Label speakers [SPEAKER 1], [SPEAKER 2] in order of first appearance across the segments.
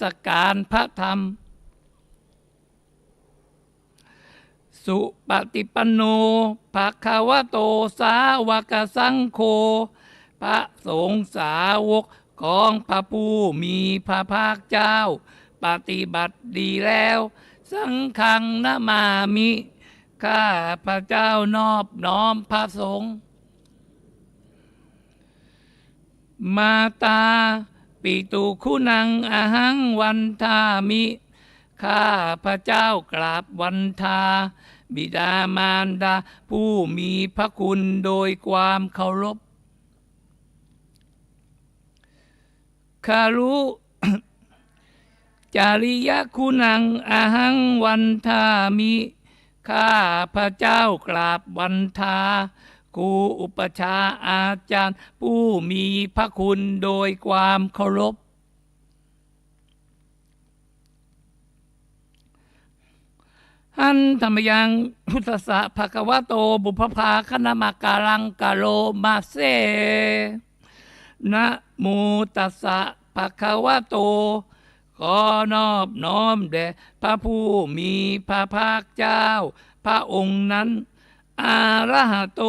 [SPEAKER 1] สการพระธรรม สุปฏิปันโนภะคะวะโตสาวกสังโฆพระสงฆ์สาวกของพระผู้มีพระภาคเจ้า ปฏิบัติดีแล้ว สังฆังนามามิข้าพระเจ้านอบน้อมพระสงฆ์มาตา ปิตุคุณังอาหังวันทามิ ข้าพระเจ้ากราบวันทา บิดามารดา ผู้มีพระคุณโดยความเคารพคารุจาริยคุณังอาหังวันทามิ ข้าพระเจ้ากราบวันทา ครูอุปชาอาจารย์ ผู้มีพระคุณโดยความเคารพหันธรรมยังพุทธะภะคะวะโตบุพภาคณมาการังกาโลมาเซนะโมตัสสะภะคะวะโตขอนอบน้อมแด่พระผู้มีพระภาคเจ้า พระองค์นั้น อาระหะโต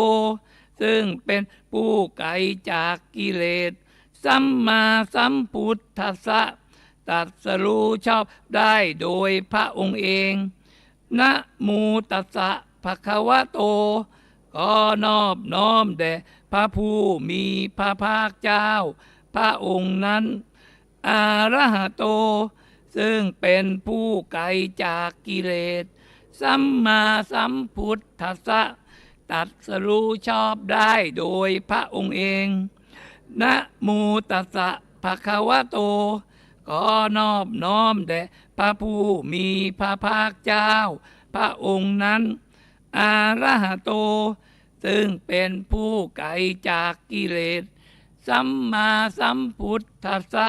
[SPEAKER 1] ซึ่งเป็นผู้ไกลจากกิเลส สัมมาสัมพุทธัสสะตัสรู้ชอบได้โดยพระองค์เอง นะโมตัสสะภะคะวะโตขอนอบน้อมแด่พระผู้มีพระภาคเจ้า พระองค์นั้น อาระหะโต ซึ่งเป็นผู้ไกลจากกิเลส สัมมาสัมพุทธัสสะตรัสรู้ชอบได้โดยพระองค์เอง นะโมตัสสะภะคะวะโต ขอนอบน้อมแด่พระผู้มีพระภาคเจ้า พระองค์นั้น อาระหะโต ซึ่งเป็นผู้ไกลจากกิเลส สัมมาสัมพุทธัสสะ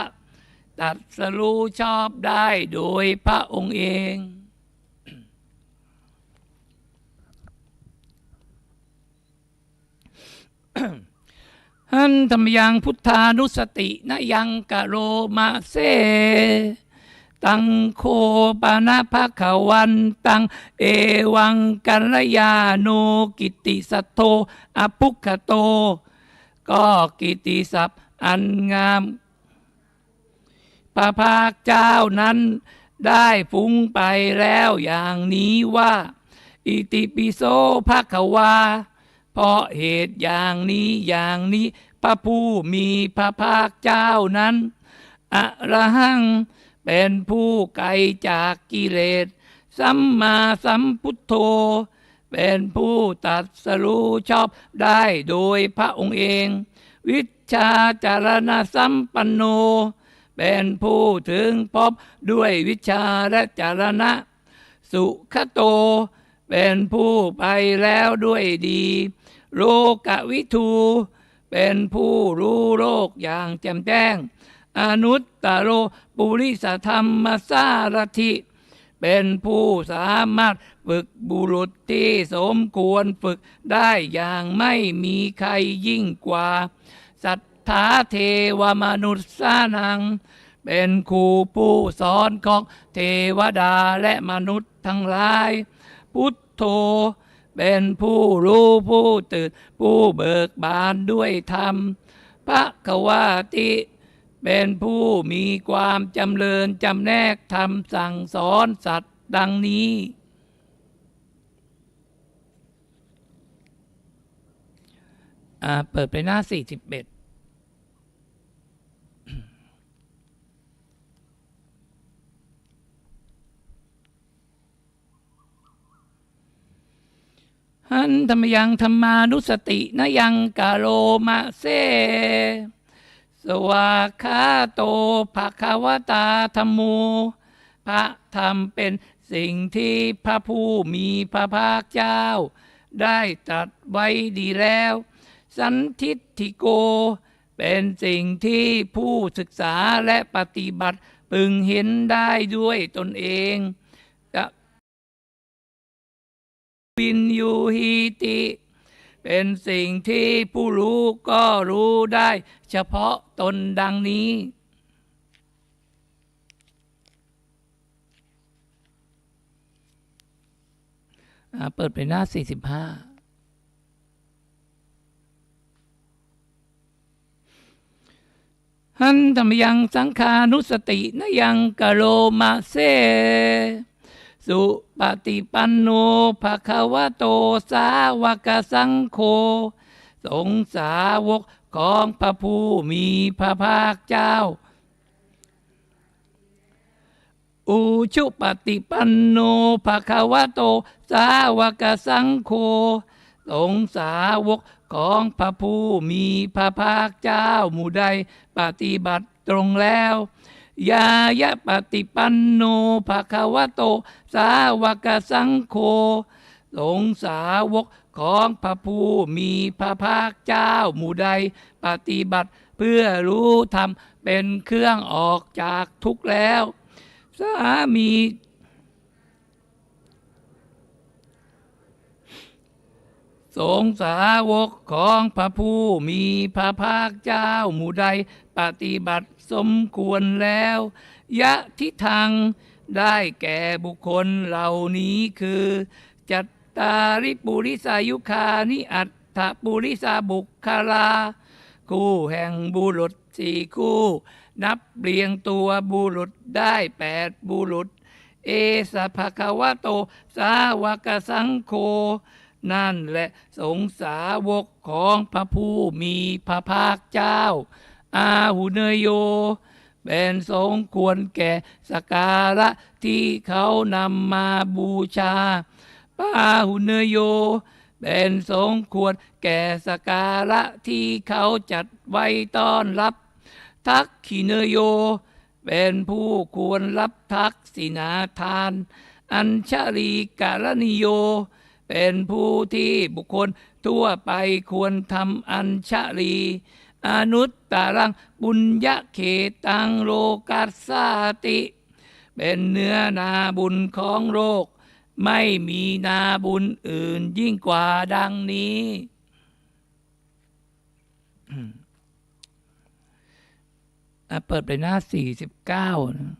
[SPEAKER 1] ตรัสรู้ชอบได้โดยพระองค์เอง หันธรรมยังพุทธานุสตินะยังกะโรมาเซตังโคปานาภควันตัง เอวังกัลยาโนกิติสัตโธอภุคโต ก็กิติศัพท์อันงามพระภาคเจ้านั้นได้ฟุ้งไปแล้วอย่างนี้ว่า อิติปิโสภะควา เพราะเหตุอย่างนี้อย่างนี้ พระผู้มีพระภาคเจ้านั้นอระหังเป็นผู้ไกลจากกิเลส สัมมาสัมพุทโธ เป็นผู้ตัดสรู้ชอบได้โดยพระองค์เอง วิชาจารณสัมปันโน เป็นผู้ถึงพบด้วยวิชาและจารณะ สุขโต เป็นผู้ไปแล้วด้วยดี โลกวิทู เป็นผู้รู้โลกอย่างแจ่มแจ้ง อนุตตโรปุริสธรรมสารถิ เป็นผู้สามารถฝึกบุรุษที่สมควรฝึกได้อย่างไม่มีใครยิ่งกว่า สัทธาเทวมนุษย์สานัง เป็นครูผู้สอนของเทวดาและมนุษย์ทั้งหลาย พุทโธ เป็นผู้รู้ผู้ตื่น ผู้เบิกบานด้วยธรรมพระกวาติ เป็นผู้มีความจำเริญจำแนกธรรมสั่งสอนสัตว์ดังนี้อ่าเปิดไปหน้า 41 หันธรรมยังธรรมานุสตินะยังกาโลมาเซสวากาโตภะคะวตาธรรมโมพระธรรมเป็นสิ่งที่พระผู้มีพระภาคเจ้า ได้ตรัสไว้ดีแล้ว สันทิฏฐิโก เป็นสิ่งที่ผู้ศึกษาและปฏิบัติ พึงเห็นได้ด้วยตนเอง พินยูหิติ เป็นสิ่งที่ผู้รู้ก็รู้ได้ เฉพาะตนดังนี้เปิดไปหน้า 45หันธรรมยังสังขานุสตินยังกะโลมาเซ สุปฏิปันโนภะคะวะโตสาวกสังโฆสงสาวกของพระผู้มีพระภาคเจ้า อุชุปฏิปันโนภะคะวะโตสาวกสังโฆสงสาวกของพระผู้มีพระภาคเจ้าหมู่ใดปฏิบัติตรงแล้ว ยายะปฏิปันโนภะคะวะโต สาวกสังโฆสงสาวกของพระผู้มีพระภาคเจ้าหมู่ใด ปฏิบัติเพื่อรู้ธรรมเป็นเครื่องออกจากทุกข์แล้ว สามี สงสาวกของพระผู้มีพระภาคเจ้าหมู่ใดปฏิบัติสมควรแล้ว ยะทิทางได้แก่บุคคลเหล่านี้คือ จัตตาริปุริสายุคานิอัตถปุริสาบุคคลา คู่แห่งบุรุษสี่คู่ นับเรียงตัวบุรุษได้แปดบุรุษ เอสภะคะวะโต สาวกสังโฆ นั่นแหละสงสาวกของพระผู้มีพระภาคเจ้า อาหุเนยโย เป็นสงควรแก่สการะที่เขานำมาบูชาปาหุเนยโย เป็นสงควรแก่สการะที่เขาจัดไว้ต้อนรับ ทักขิเนยโย เป็นผู้ควรรับทักษินาทาน อัญชลีกาลนิโย เป็นผู้ที่บุคคลทั่วไปควรทำอัญชลีอนุตตรังบุญญะเขตังโลกัสสาติ เป็นเนื้อนาบุญของโลก ไม่มีนาบุญอื่นยิ่งกว่าดังนี้อะเปิดไปหน้าสี่สิบเก้านะ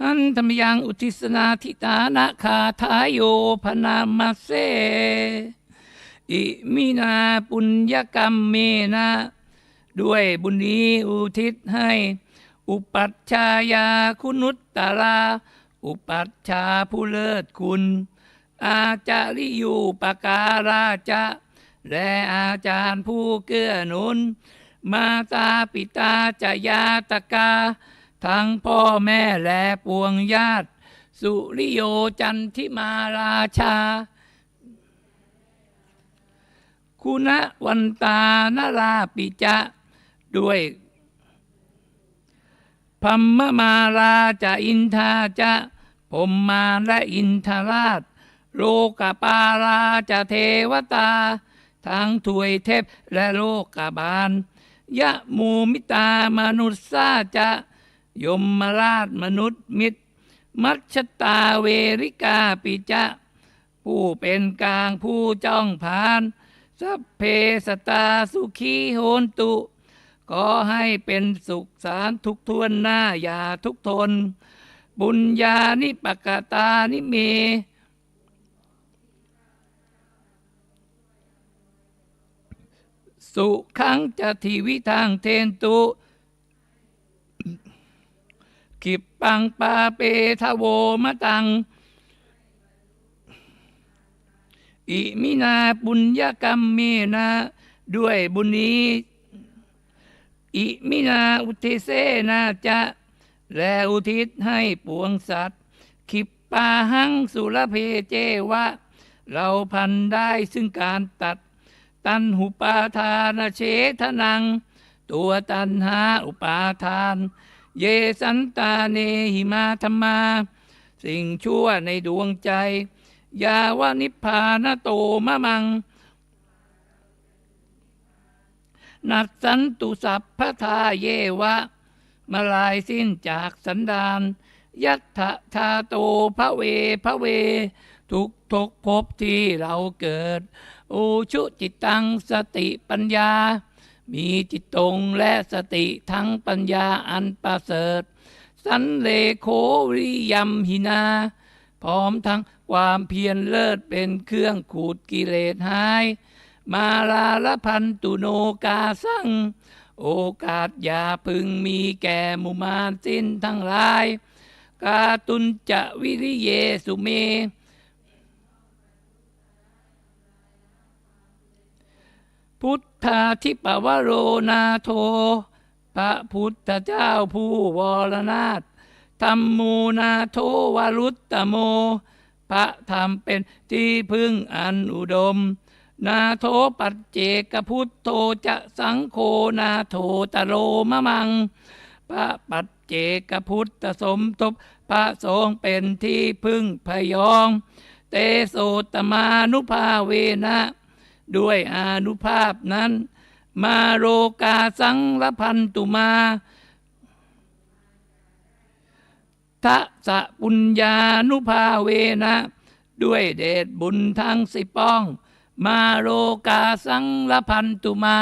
[SPEAKER 1] หันธรรมยังอุทิศนาทิตานาคาทายโยพนามาเซอิมินาปุญญกรรมเมนะ ด้วยบุญนี้อุทิศให้ อุปัชฌายาคุนุตตาราอุปัชฌาผู้เลิศคุณ อาจาริยูปการาจะและอาจารย์ผู้เกื้อหนุน มาตาปิตาจยาตกา ทั้งพ่อแม่และปวงญาติ สุริโยจันทิมาราชา คุณวันตานราปิจะด้วยพัมมมาราจะอินทาจะผมมาและอินทราช โลกปาราจะเทวตา ทั้งถวยเทพและโลกบาล ยะมูมิตามนุษสาจะ ยมมาราชมนุษย์มิตร มัชตาเวริกาปิจะ ผู้เป็นกลางผู้จ้องผ่านสัพเพสตาสุขีโหนตุก็ให้เป็นสุขสารทุกทวนหน้าอย่าทุกทน บุญญานิปกตานิเม สุขังจะทีวิทางเทนตุ ขิปปังปาเปทะโวมะตัง อิมินาปุญญกรรมเมนะ ด้วยบุญนี้ อิมินาอุทิเสนาจะ และอุทิศให้ปวงสัตว์ ขิปปาหังสุรเพเจวะ เราพันได้ซึ่งการตัด ตันหุปาทานเชทนัง ตัวตันหาอุปาทาน เยสันตาเนหิมาธรรมา สิ่งชั่วในดวงใจ ยาวานิพพานโตมะมัง นัดสันตุสัพพทาเยวะ มาลายสิ้นจากสันดานยัตถทาโตพระเวพระเว ทุกทกภพที่เราเกิดอุชุจิตตังสติปัญญา มีจิตตรงและสติทั้งปัญญาอันประเสริฐ สันเลโควิยัมหินา พร้อมทั้งความเพียรเลิศเป็นเครื่องขูดกิเลสหาย มาลาละพันตุโนกาสัง โอกาสอย่าพึงมีแก่มุมานสิ้นทั้งหลาย กาตุนจะวิริเยสุเม พุทธาทิปวโรนาโท พระพุทธเจ้าผู้วรนาถธรรมูนาโทวรุตตโม พระธรรมเป็นที่พึ่งอันอุดม นาโทปัจเจกพุทโธจะสังโฆนาโทตโรมะมัง พระปัจเจกพุทธสมทบพระสงฆ์เป็นที่พึ่งพยอง เตโสตมานุภาเวนะ ด้วยอานุภาพนั้น มาโรกาสังละพันตุมาทะสะปุญญานุภาเวนะ ด้วยเดชบุญทั้งสิป้อง มาโรกาสังละพันตุมา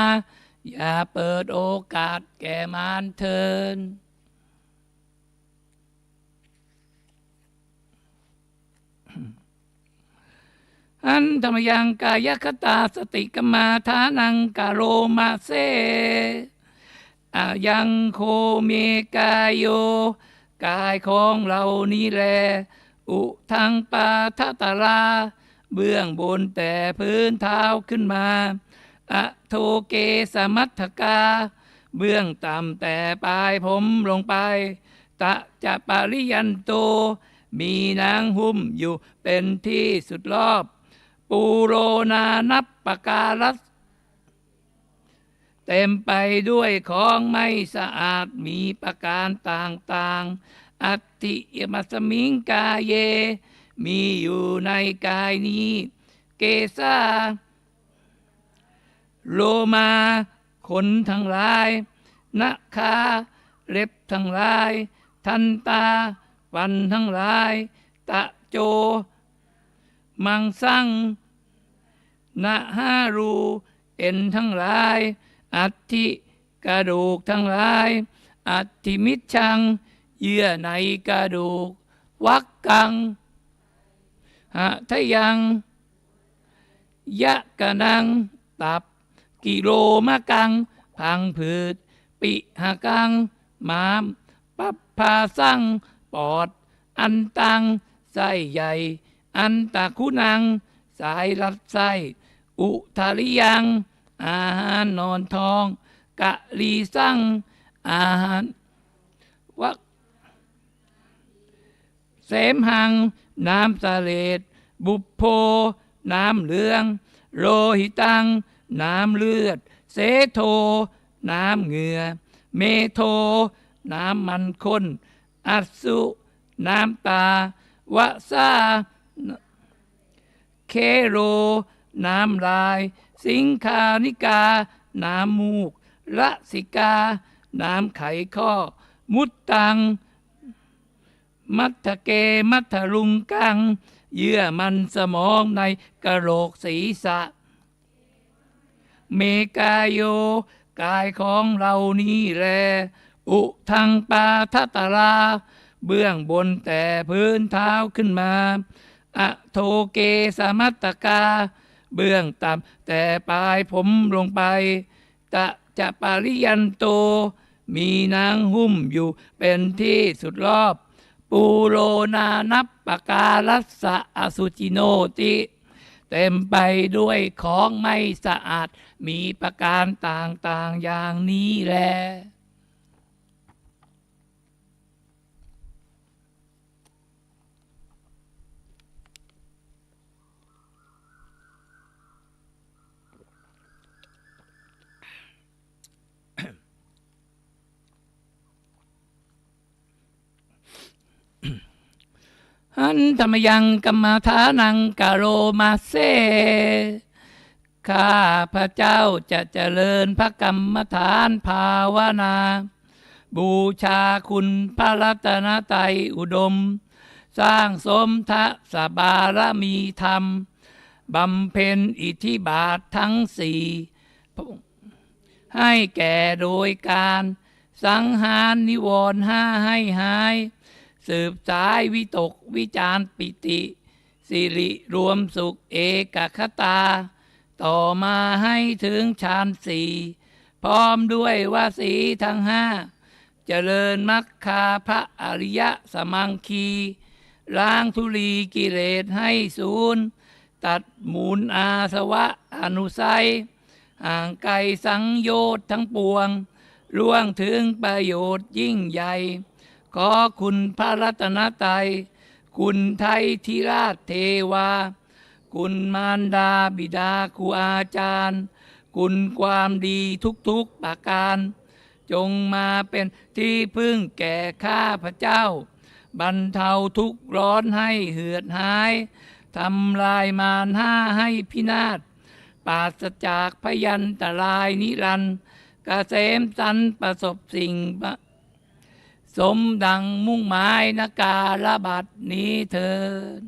[SPEAKER 1] อย่าเปิดโอกาสแก่มารเทิน อันธรรมยังกายคตาสติกมาทานังกะโรมาเซอยังโคเมกายโย กายของเรานี้แล อุทังปาทัตราเบื้องบนแต่พื้นเท้าขึ้นมาอะโทเกสมัทธกา เบื้องต่ำแต่ปลายผมลงไป ตะจะปาริยันโต มีนางหุ้มอยู่เป็นที่สุดรอบ ปูโรนานับปการัสเต็มไปด้วยของไม่สะอาดมีประการต่างๆ อัติยมัสมิงกายเย มีอยู่ในกายนี้ เกซาโลมาขนทั้งหลายนะคาเล็บทั้งหลาย ทันตา ฟันทั้งหลาย ตะโจ มังสังนะฮารู เอ็นทั้งหลาย อัติกระดูกทั้งหลาย อัติมิชชัง เยื่อในกระดูก วักกังหะทะยัง ยะกะนัง ตับ กิโลมะกัง พังผืด ปิหะกังมาม ปัปพาสั่ง ปอด อันตัง ไส้ใหญ่ อันตะคุนัง สายลัดไส้ อุทาริยัง อาหารนอนทอง กะลีสั่งอาหารวักเสมหัง น้ำสะเลดบุพโพ น้ำเหลือง โลหิตัง น้ำเลือด เสโท น้ำเหงื่อ เมโท น้ำมันข้นอัสุ น้ำตาวะซา เคโร น้ำลาย สิงคานิกา น้ำมูกละสิกา น้ำไขข้อ มุตตัง มัทเกมัทลุงกัง เยื่อมันสมองในกระโหลกศีรษะ เมกายโย กายของเรานี้แล อุทังปาทัตรา เบื้องบนแต่พื้นเท้าขึ้นมา อโทเกสมัตตกา เบื้องต่ำแต่ปลายผมลงไป ตะจะปาริยันโต มีนางหุ้มอยู่เป็นที่สุดรอบ ปูโรนานับปการัสสะอสุจิโนติเต็มไปด้วยของไม่สะอาด มีประการต่างๆอย่างนี้แหละ หันธรรมยังกัมมาฐานังกโรมาเซข้าพระเจ้าจะเจริญพระกรรมฐานภาวนา บูชาคุณพระรัตนตรัยอุดม สร้างสมทะสบารมีธรรมบำเพ็ญอิทธิบาททั้งสี่ให้แก่โดยการ สังหารนิวรณ์ห้าให้หาย สืบสายวิตกวิจารปิติ สิริรวมสุขเอกคตา ต่อมาให้ถึงฌานสี่พร้อมด้วยวาสีทั้งห้าเจริญมัคคาพระอริยสมังคีล้างทุลีกิเลสให้ศูนย์ตัดหมูลอาสวะอนุสัย ห่างไกลสังโยชน์ทั้งปวงล่วงถึงประโยชน์ยิ่งใหญ่ ขอคุณพระรัตนตรัยคุณไทยธิราชเทวา คุณมารดาบิดาครูอาจารย์ คุณความดีทุกๆประการ จงมาเป็นที่พึ่งแก่ข้าพระเจ้า บรรเทาทุกข์ร้อนให้เหือดหายทำลายมารห้าให้พินาศปราศจากพยันตรายนิรันดร์กเกษมสันประสบสิ่ง สมดังมุ่งหมายนาการบัดนี้เถิด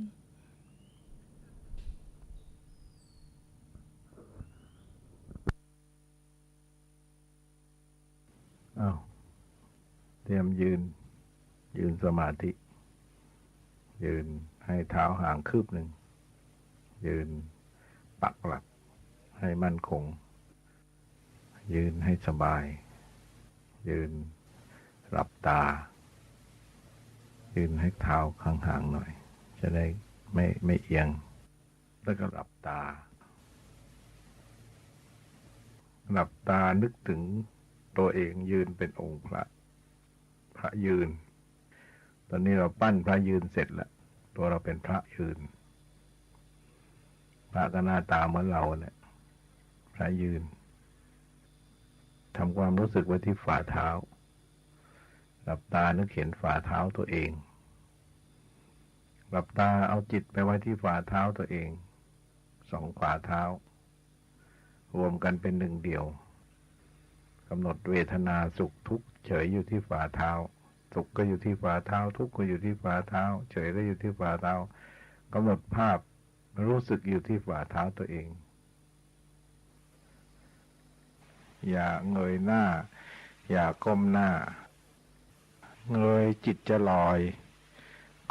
[SPEAKER 2] อ้าเตรียมยืน ยืนสมาธิ ยืนให้เท้าห่างคืบหนึ่ง ยืนปักหลัก ให้มั่นคง ยืนให้สบาย ยืน หลับตา ยืนให้เท้าข้างห่างหน่อย จะได้ไม่ไม่เอียง แล้วก็หลับตา หลับตานึกถึงตัวเองยืนเป็นองค์พระ พระยืน ตอนนี้เราปั้นพระยืนเสร็จแล้ว ตัวเราเป็นพระยืน พระก็หน้าตาเหมือนเราเนี่ยพระยืนทำความรู้สึกไว้ที่ฝ่าเท้า หลับตานึกเห็นฝ่าเท้าตัวเอง หลับตาเอาจิตไปไว้ที่ฝ่าเท้าตัวเอง สองฝ่าเท้า รวมกันเป็นหนึ่งเดียวกำหนดเวทนาสุขทุกข์เฉยอยู่ที่ฝ่าเท้า สุขก็อยู่ที่ฝ่าเท้า ทุกข์ก็อยู่ที่ฝ่าเท้า เฉยก็อยู่ที่ฝ่าเท้ากำหนดภาพรู้สึกอยู่ที่ฝ่าเท้าตัวเอง อย่าเงยหน้า อย่าก้มหน้า เงยจิตจะลอย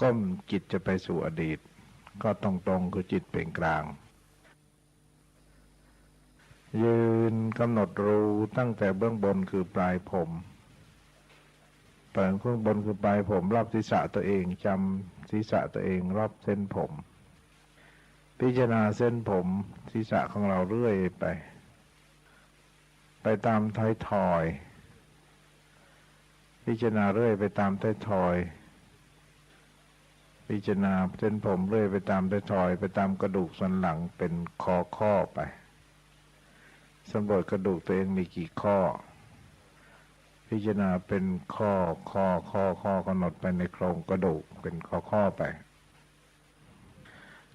[SPEAKER 2] ก้มจิตจะไปสู่อดีต ก็ตรงๆคือจิตเป็นกลาง ยืนกำหนดรูตั้งแต่เบื้องบนคือปลายผมปลายเบื้องบนคือปลายผมรอบศีรษะตัวเองจำศีรษะตัวเองรอบเส้นผม พิจารณาเส้นผมศีรษะของเราเรื่อยไป ไปตามท้ายทอย พิจารณาเรื่อยไปตามท้ายทอย พิจารณาเส้นผมเรื่อยไปตามท้ายทอย ไปตามกระดูกสันหลังเป็นคอข้อไปสำรวจกระดูกตัวเองมีกี่ข้อ พิจารณาเป็นข้อข้อข้อข้อกำหนดไปในโครงกระดูกเป็นข้อข้อไป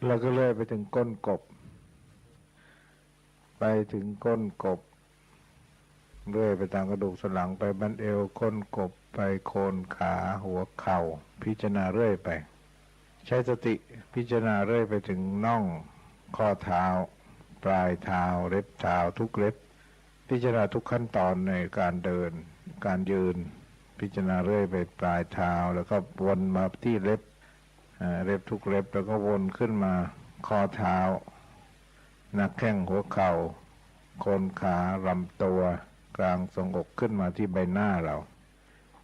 [SPEAKER 2] แล้วก็เลื่อยไปถึงก้นกบ ไปถึงก้นกบเลื่อยไปตามกระดูกสันหลังไปบันเอวก้นกบ ไปโคนขาหัวเข่า พิจารณาเรื่อยไป ใช้สติพิจารณาเรื่อยไปถึงน่องข้อเท้า ปลายเท้าเล็บเท้าทุกเล็บ พิจารณาทุกขั้นตอนในการเดิน การยืน พิจารณาเรื่อยไปปลายเท้า แล้วก็วนมาที่เล็บเล็บทุกเล็บแล้วก็วนขึ้นมาข้อเท้าหนักแข้งหัวเข่าโคนขาลำตัว กลางทรงอกขึ้นมาที่ใบหน้าเรา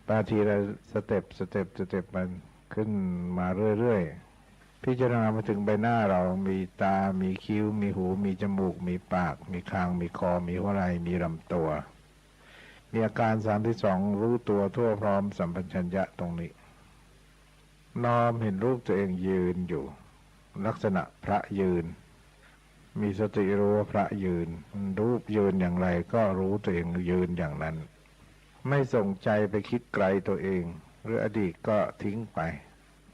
[SPEAKER 2] บาทีเราสเต็ปสเต็ปสเต็ปมันขึ้นมาเรื่อยๆ พิจารณามาถึงใบหน้าเรามีตา มีคิ้ว มีหู มีจมูก มีปาก มีคาง มีคอ มีหัวไหล่มีลำตัว มีอาการสามที่สองรู้ตัวทั่วพร้อมสัมปชัญญะตรงนี้ น้อมเห็นรูปตัวเองยืนอยู่ ลักษณะพระยืน มีสติรู้ว่าพระยืน รูปยืนอย่างไรก็รู้ตัวเองยืนอย่างนั้น ไม่ส่งใจไปคิดไกลตัวเอง หรืออดีตก็ทิ้งไป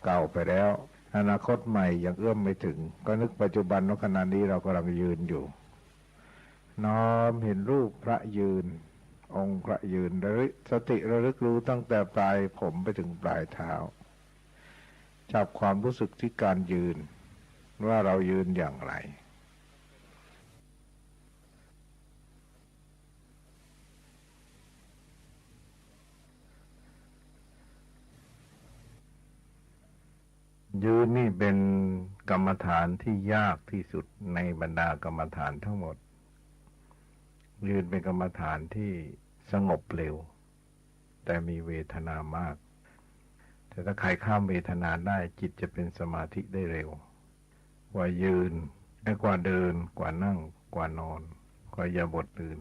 [SPEAKER 2] เก่าไปแล้ว อนาคตใหม่ยังเอื้อมไม่ถึง ก็นึกปัจจุบันว่าขณะนี้เรากำลังยืนอยู่ น้อมเห็นรูปพระยืน องค์พระยืนระลึกสติระลึกรู้ตั้งแต่ปลายผมไปถึงปลายเท้า จับความรู้สึกที่การยืน ว่าเรายืนอย่างไร ยืนนี่เป็นกรรมฐานที่ยากที่สุดในบรรดากรรมฐานทั้งหมด ยืนเป็นกรรมฐานที่สงบเร็ว แต่มีเวทนามาก แต่ถ้าใครข้ามเวทนาได้จิตจะเป็นสมาธิได้เร็ว กว่ายืนกว่าเดินกว่านั่ง กว่านอน กว่าอย่าบทตื่น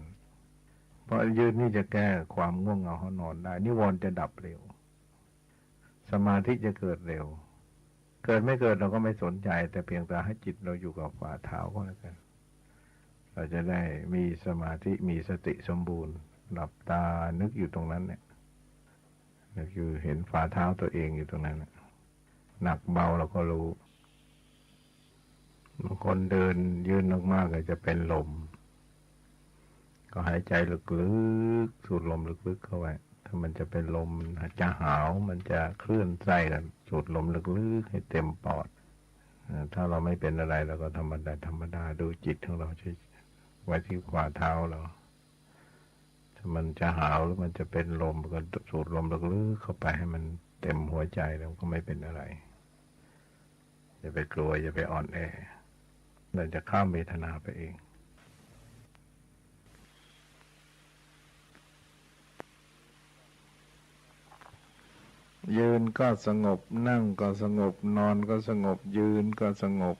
[SPEAKER 2] เพราะยืนนี่จะแก้ความง่วงเหงาหอนอนได้ นิวรณ์จะดับเร็ว สมาธิจะเกิดเร็ว เกิดไม่เกิดเราก็ไม่สนใจ แต่เพียงแต่ให้จิตเราอยู่กับฝ่าเท้าก็แล้วกัน เราจะได้มีสมาธิมีสติสมบูรณ์ หลับตานึกอยู่ตรงนั้นเนี่ยนึกอยู่เห็นฝ่าเท้าตัวเองอยู่ตรงนั้นน่ะหนักเบาเราก็รู้บางคนเดินยืนมากๆก็จะเป็นลม ก็หายใจลึกๆ สูดลมลึกๆเข้าไว้ มันจะเป็นลมมันจะหาวมันจะเคลื่อนไส้กันสูดลมลึกๆให้เต็มปอดถ้าเราไม่เป็นอะไรเราก็ธรรมดาธรรมดาดูจิตของเราช่วยไว้ที่ฝ่าเท้าเราถ้ามันจะหาวหรือมันจะเป็นลมก็สูดลมลึกๆเข้าไปให้มันเต็มหัวใจแล้วก็ไม่เป็นอะไรอย่าไปกลัวอย่าไปอ่อนแอเราจะข้ามเวทนาไปเอง ยืนก็สงบ นั่งก็สงบ นอนก็สงบ ยืนก็สงบ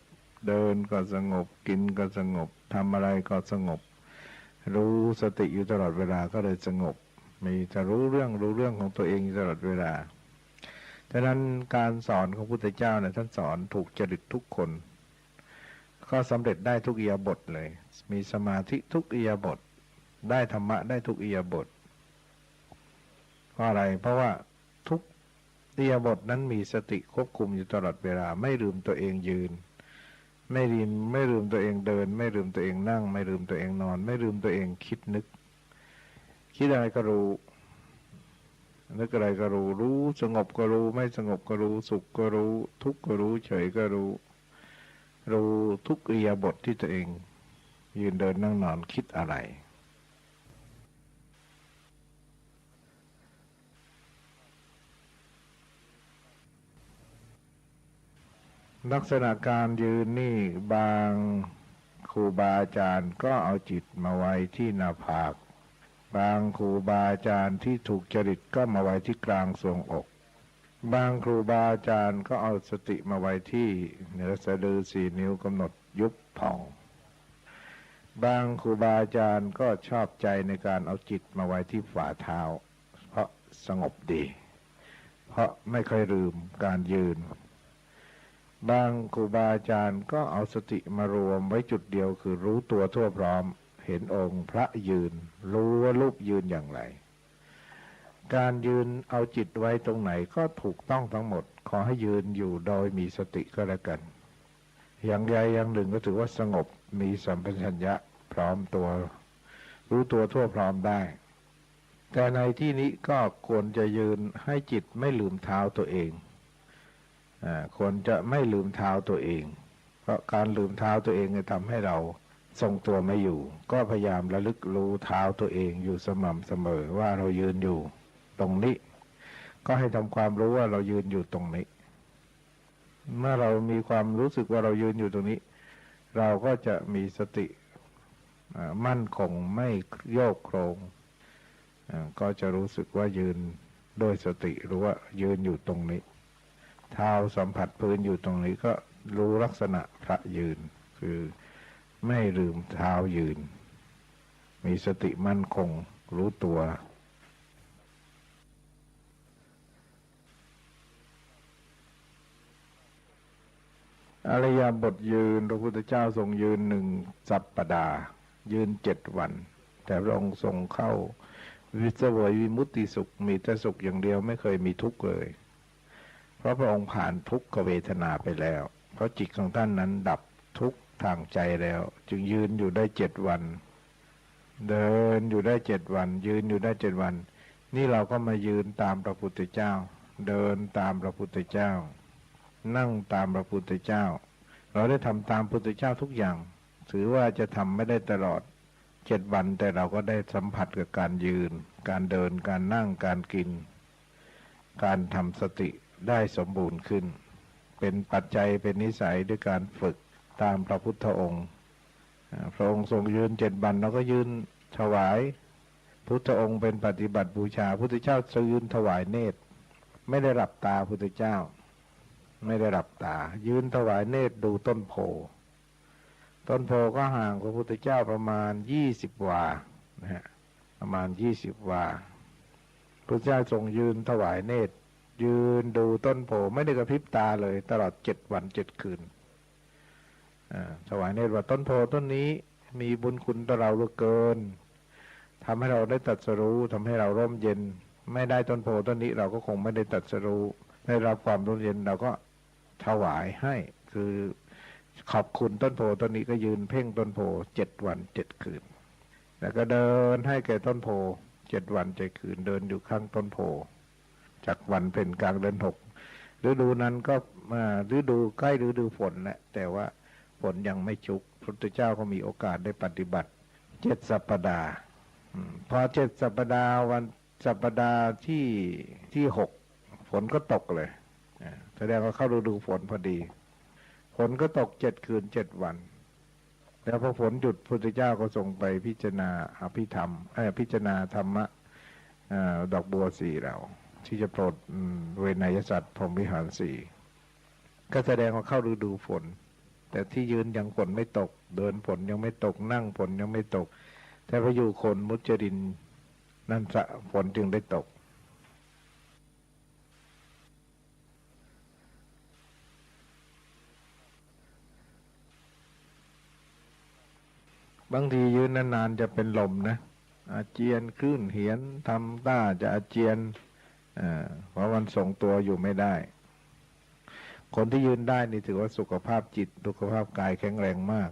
[SPEAKER 2] เดินก็สงบ กินก็สงบทำอะไรก็สงบ รู้สติอยู่ตลอดเวลาก็เลยสงบ มีจะรู้เรื่องรู้เรื่องของตัวเองอยู่ตลอดเวลาฉะนั้นการสอนของพุทธเจ้าเนี่ยท่านสอนถูกจริตทุกคน ก็สำเร็จได้ทุกอียบทเลย มีสมาธิทุกอียบท ได้ธรรมะได้ทุกอียบทเพราะอะไร เพราะว่าทุก อียาบทนั้นมีสติควบคุมอยู่ตลอดเวลาไม่ลืมตัวเองยืน ไม่ลืมไม่ลืมตัวเองเดิน ไม่ลืมตัวเองนั่ง ไม่ลืมตัวเองนอน ไม่ลืมตัวเองคิดนึก คิดอะไรก็รู้นึกอะไรก็รู้รู้สงบก็รู้ ไม่สงบก็รู้สุขก็รู้ ทุกข์ก็รู้ เฉยก็รู้ รู้ทุกอิริยาบทที่ตัวเอง ยืนเดินนั่งนอนคิดอะไร ลักษณะการยืนนี่บางครูบาอาจารย์ก็เอาจิตมาไว้ที่หน้าผาก บางครูบาอาจารย์ที่ถูกจริตก็มาไว้ที่กลางทรวงอก บางครูบาอาจารย์ก็เอาสติมาไว้ที่เหนือสะดือสี่นิ้วกำหนดยุบผ่อง บางครูบาอาจารย์ก็ชอบใจในการเอาจิตมาไว้ที่ฝ่าเท้า เพราะสงบดี เพราะไม่เคยลืมการยืน บางครูบาอาจารย์ก็เอาสติมารวมไว้จุดเดียวคือรู้ตัวทั่วพร้อม เห็นองค์พระยืน รู้ว่ารูปยืนอย่างไร การยืนเอาจิตไว้ตรงไหนก็ถูกต้องทั้งหมด ขอให้ยืนอยู่โดยมีสติก็แล้วกัน อย่างใดอย่างหนึ่งก็ถือว่าสงบมีสัมปชัญญะพร้อมตัว รู้ตัวทั่วพร้อมได้ แต่ในที่นี้ก็ควรจะยืนให้จิตไม่ลืมเท้าตัวเอง ควรจะไม่ลืมเท้าตัวเอง เพราะการลืมเท้าตัวเองจะทำให้เราทรงตัวไม่อยู่ ก็พยายามระลึกรู้เท้าตัวเองอยู่สม่ำเสมอว่าเรายืนอยู่ตรงนี้ ก็ให้ทำความรู้ว่าเรายืนอยู่ตรงนี้ เมื่อเรามีความรู้สึกว่าเรายืนอยู่ตรงนี้ เราก็จะมีสติมั่นคงไม่โยกโครงก็จะรู้สึกว่ายืนโดยสติรู้ว่ายืนอยู่ตรงนี้ เท้าสัมผัสพื้นอยู่ตรงนี้ก็รู้ลักษณะพระยืน คือไม่ลืมเท้ายืน มีสติมั่นคงรู้ตัว อริยบทยืนพระพุทธเจ้าทรงยืนหนึ่งสัปปดาห์ยืนเจ็ดวัน แต่พระองค์ทรงเข้าวิสวยวิมุตติสุขมีแต่สุขอย่างเดียวไม่เคยมีทุกข์เลย เพราะพระองค์ผ่านทุกขเวทนาไปแล้ว เพราะจิตของท่านนั้นดับทุกทางใจแล้ว จึงยืนอยู่ได้เจ็ดวัน เดินอยู่ได้เจ็ดวัน ยืนอยู่ได้เจ็ดวัน นี่เราก็มายืนตามพระพุทธเจ้า เดินตามพระพุทธเจ้า นั่งตามพระพุทธเจ้า เราได้ทำตามพระพุทธเจ้าทุกอย่าง ถือว่าจะทำไม่ได้ตลอดเจ็ดวันแต่เราก็ได้สัมผัสกับการยืน การเดินการนั่งการกิน การทำสติ ได้สมบูรณ์ขึ้น เป็นปัจจัยเป็นนิสัยด้วยการฝึกตามพระพุทธองค์พระองค์ทรงยืนเจ็ดวันเราก็ยืนถวาย พุทธองค์เป็นปฏิบัติบูชา พุทธเจ้ายืนถวายเนตร ไม่ได้หลับตาพุทธเจ้า ไม่ได้หลับตา ยืนถวายเนตรดูต้นโพต้นโพก็ห่างพระพุทธเจ้าประมาณยี่สิบวานะฮะประมาณยี่สิบวาพระเจ้าทรงยืนถวายเนตร ยืนดูต้นโพไม่ได้กระพริบตาเลยตลอดเจ็ดวันเจ็ดคืนถวายเนตรว่าต้นโพต้นนี้มีบุญคุณต่อเราเหลือเกินทำให้เราได้ตัดสรู้ทำให้เราร่มเย็น ไม่ได้ต้นโพต้นนี้เราก็คงไม่ได้ตัดสรู้ได้รับความร่มเย็นเราก็ถวายให้คือขอบคุณต้นโพต้นนี้ก็ยืนเพ่งต้นโพเจ็ดวันเจ็ดคืน แล้วก็เดินให้แก่ต้นโพเจ็ดวันเจ็ดคืนเดินอยู่ข้างต้นโพ จากวันเป็นกลางเดือนหกฤดูนั้นก็มาฤดูใกล้ฤดูฝนแหละแต่ว่าฝนยังไม่ชุกพระพุทธเจ้าก็มีโอกาสได้ปฏิบัติเจ็ดสัปดาห์พอเจ็ดสัปดาห์วันสัปดาห์ที่ที่หกฝนก็ตกเลยแสดงว่าเข้าฤดูฝนพอดี ฝนก็ตกเจ็ดคืนเจ็ดวัน แล้วพอฝนหยุดพุทธเจ้าก็ส่งไปพิจารณาอภิธรรมอพิจารณาธรรมะอดอกบัวสี่เรา ที่จะโปรดเวนยสัตว์พรมวิหารสี่ก็แสดงว่าเข้าฤดูฝน แต่ที่ยืนยังฝนไม่ตก เดินฝนยังไม่ตกนั่งฝนยังไม่ตก แต่พออยู่คนมุจรินนั่นสะฝนจึงได้ตก บางทียืนนานๆจะเป็นลมนะ อาเจียนคลื่นเหียนทำต้าจะอาเจียน เพราะมันส่งตัวอยู่ไม่ได้ คนที่ยืนได้นี่ถือว่าสุขภาพจิต สุขภาพกายแข็งแรงมาก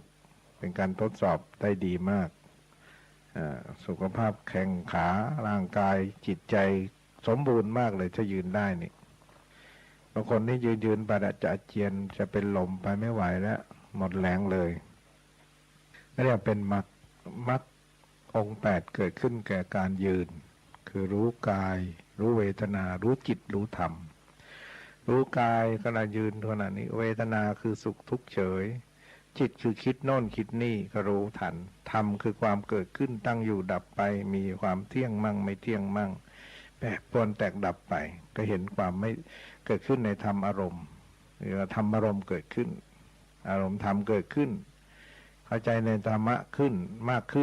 [SPEAKER 2] เป็นการทดสอบได้ดีมาก สุขภาพแข็งขาร่างกายจิตใจสมบูรณ์มากเลยถ้ายืนได้นี่บางคนที่ยืนยืนๆไปจะเจียนจะเป็นลมไปไม่ไหวแล้ว หมดแรงเลยเรียกเป็นมรรคมรรคองแปดเกิดขึ้นแก่การยืน คือรู้กาย รู้เวทนา รู้จิตรู้ธรรม รู้กายขณะยืนขณะนี้ เวทนาคือสุขทุกข์เฉย จิตคือคิดโน่นคิดนี่ก็รู้ทันธรรมคือความเกิดขึ้นตั้งอยู่ดับไป มีความเที่ยงมั่งไม่เที่ยงมั่งแปรปรวนแตกดับไป ก็เห็นความไม่เกิดขึ้นในธรรมอารมณ์หรือธรรมอารมณ์เกิดขึ้น อารมณ์ธรรมเกิดขึ้น เข้าใจในธรรมะขึ้นมากขึ้น